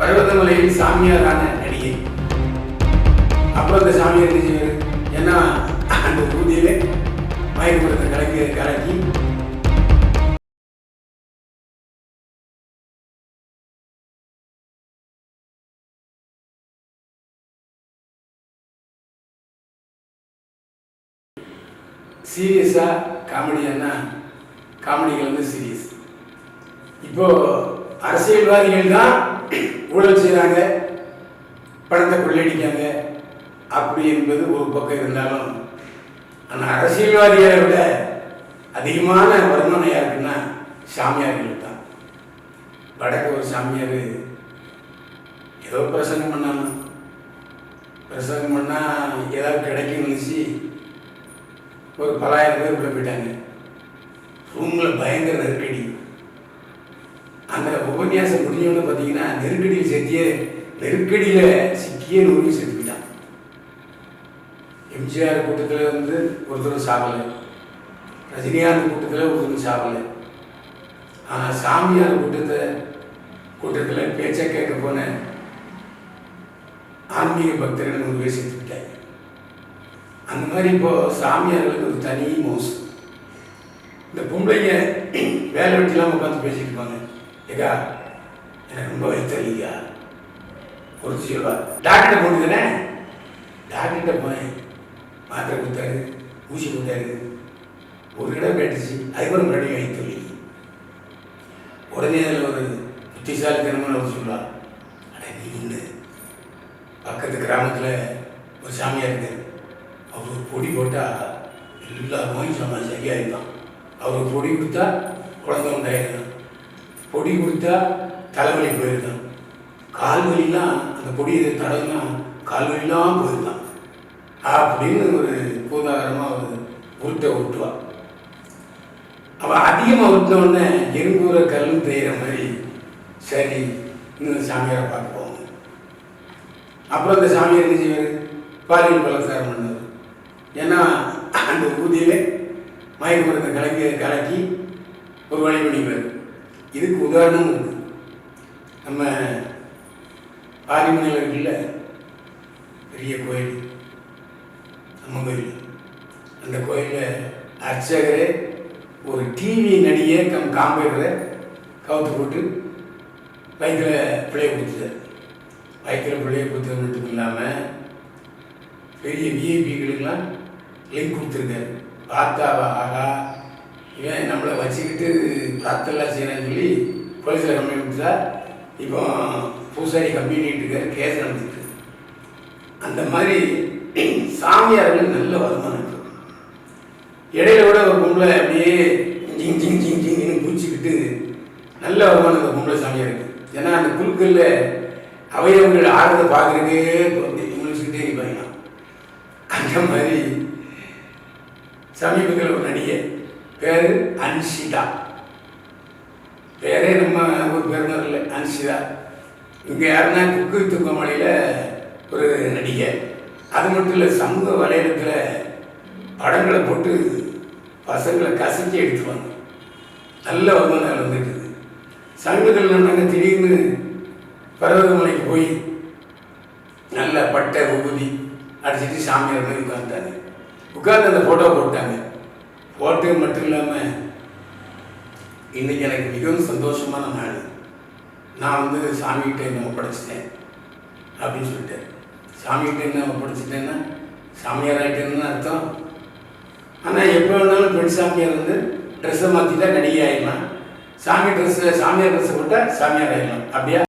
பர்வதமலையில் சாமியாரான நடிகை. அப்புறம் அந்த சாமியார் என்ன செய்வார்? ஏன்னா அந்த ஊதியில மயக்கப்படுத்த கலக்கி கலக்கி சீரியஸாக காமெடியானா காமெடிகள் வந்து சீரியஸ். இப்போ அரசியல்வாதிகள் தான் ஊழல் செய்கிறாங்க பணத்தை கொள்ளையடிக்காங்க அப்படி என்பது ஒரு பக்கம் இருந்தாலும் ஆனால் அரசியல்வாதிகளை விட அதிகமான வருமானம் யாருக்குன்னா சாமியார்கள் தான். வடக்கு ஒரு சாமியார் ஏதோ பிரசங்கம் பண்ணாலும் பிரசங்கம் பண்ணால் ஏதாவது கிடைக்கும்னு நினச்சி ஒரு பலாயிரம் பேர் உள்ள போயிட்டாங்க. ரூமில் பயங்கர நெருக்கடி. அந்த உபன்யாசம் முடிஞ்சவொன்னு பார்த்தீங்கன்னா நெருக்கடியில் சேர்த்தியே நெருக்கடியில் சிக்கிய நூறு செத்து எம்ஜிஆர் கூட்டத்தில் வந்து ஒருத்தரும் சாகலை. ரஜினிகாந்த் கூட்டத்தில் ஒருத்தரும் சாகலை. ஆனால் சாமியார் கூட்டத்தை கூட்டத்தில் பேச்சை கேட்க போன ஆன்மீக பக்தர்கள் நூறு பேர் செத்து அந்த மாதிரி இப்போது சாமியார்களுக்கு ஒரு தனி மோசம். இந்த பொம்பளைங்க வேலை வெட்டிலாம் உட்காந்து பேசிட்டு இருப்பாங்க. ஏக்கா எனக்கு ரொம்ப வயிற்றுலையா பொறுத்து சொல்வா டாக்டர்கிட்ட போட்டு டாக்டர்கிட்ட போய் மாத்திரை கொடுத்தாரு ஊசி கொடுத்தாரு. ஒரு இடம் கேட்டுச்சு அதுக்கப்புறம் மறுபடியும் வயிற்று உடனே அதில் ஒரு புத்திசாலித்தனமான ஒரு சொல்லுவா அட நீ பக்கத்து கிராமத்தில் ஒரு சாமியாக இருக்கார். அவர் ஒரு பொடி போட்டால் எல்லா நோயும் சமாளி சரியாயிருந்தான் அவர் பொடி கொடுத்தா குழந்தை உண்டாயிருந்தான் பொடி கொடுத்தா தலைவலி போயிருந்தான் கால்வலிலாம் அந்த பொடியை தடவினா கால்வலிலாம் போயிருந்தான் அப்படின்னு ஒரு பூதாகரமாக ஒரு உருட்டை உருட்டுவா. அவள் அதிகமாக உருட்டின எறும்பூர கல்லும் தேயிற மாதிரி சரி இன்னும் சாமியாரை பார்க்க போவாங்க அப்புறம் அந்த சாமியார் என்ன செய்வார்? பாலியல் பலாத்காரம் பண்ணார் ஏன்னா அந்த ஊதியில் மயக்க மருந்து கலக்கி கலக்கி ஒரு வழி பண்ணிக்குவார். இதுக்கு உதாரணம் இருக்கு நம்ம பாரிமலையில் இருக்குல்ல பெரிய கோயில் நம்ம கோயில். அந்த கோயிலில் அர்ச்சகரே ஒரு டிவி நடிகை கம் காம்பேடரை கவுத்து போட்டு வயிற்றில் பிள்ளைய கொடுத்துட்டார். வயிற்றில் பிள்ளைய கொடுத்தது மட்டும் இல்லாமல் பெரிய விஐபிகளுக்கெல்லாம் லிங்க் கொடுத்துருக்காரு. பார்த்தாவா ஆகா இவன் வச்சுக்கிட்டு பிரார்த்தெல்லாம் செய்யணும்னு சொல்லி போலீஸில் கம்ப்ளைண்ட் கொடுத்தா இப்போ பூசாரி கம்பெனிட்டு இருக்கார் கேஸ் நடந்துட்டு. அந்த மாதிரி சாமியார்கள் நல்ல வருமானம் இடையில கூட ஒரு பொம்பளை அப்படியே ஜிங் ஜிங் ஜிங் ஜிங்னு பூச்சிக்கிட்டு நல்ல வருமானம் இந்த பொம்பளை சாமியார் ஏன்னா அந்த குழுக்கள்ல அவயவங்கள் ஆடுறதை பார்க்குறதுக்கே இங்கிலீஷ்கிட்டே இருப்பாங்க. அந்த மாதிரி சமீபத்தில் ஒரு நடிகை. பேர் அன்சிதா பேரே நம்ம ஊர் பேர் இல்லை அன்சிதா இங்கே யாருன்னா குக்கு தூக்கமலையில் ஒரு நடிகை. அது மட்டும் இல்லை சமூக வலையத்தில் படங்களை போட்டு பசங்களை கசக்கி எடுத்துவாங்க நல்ல வருமானம் வந்துட்டு சங்கத்தில் நாங்கள் திடீர்னு பர்வதமலைக்கு போய் நல்ல பட்டை உபதி அடிச்சிட்டு சாமியார் மாதிரி உட்காந்துட்டாங்க உட்காந்து அந்த ஃபோட்டோ போட்டாங்க. ஃபோட்டோ மட்டும் இல்லாமல் இன்னைக்கு எனக்கு மிகவும் சந்தோஷமான நாள். நான் வந்து சாமிகிட்ட என்ன ஒப்படைச்சிட்டேன் அப்படின்னு சொல்லிட்டேன் சாமிகிட்ட என்ன ஒப்படைச்சிட்டேன்னா சாமியார் ஆகிட்டேன்னு அர்த்தம். ஆனால் எப்போ வேணாலும் பெண் சாமியார் வந்து ட்ரெஸ்ஸை மாற்றிட்டா நடிகை ஆகிடலாம் சாமி ட்ரெஸ்ஸை சாமியார் ட்ரெஸ்ஸை போட்டால் சாமியார் ஆகிடலாம் அப்படியா?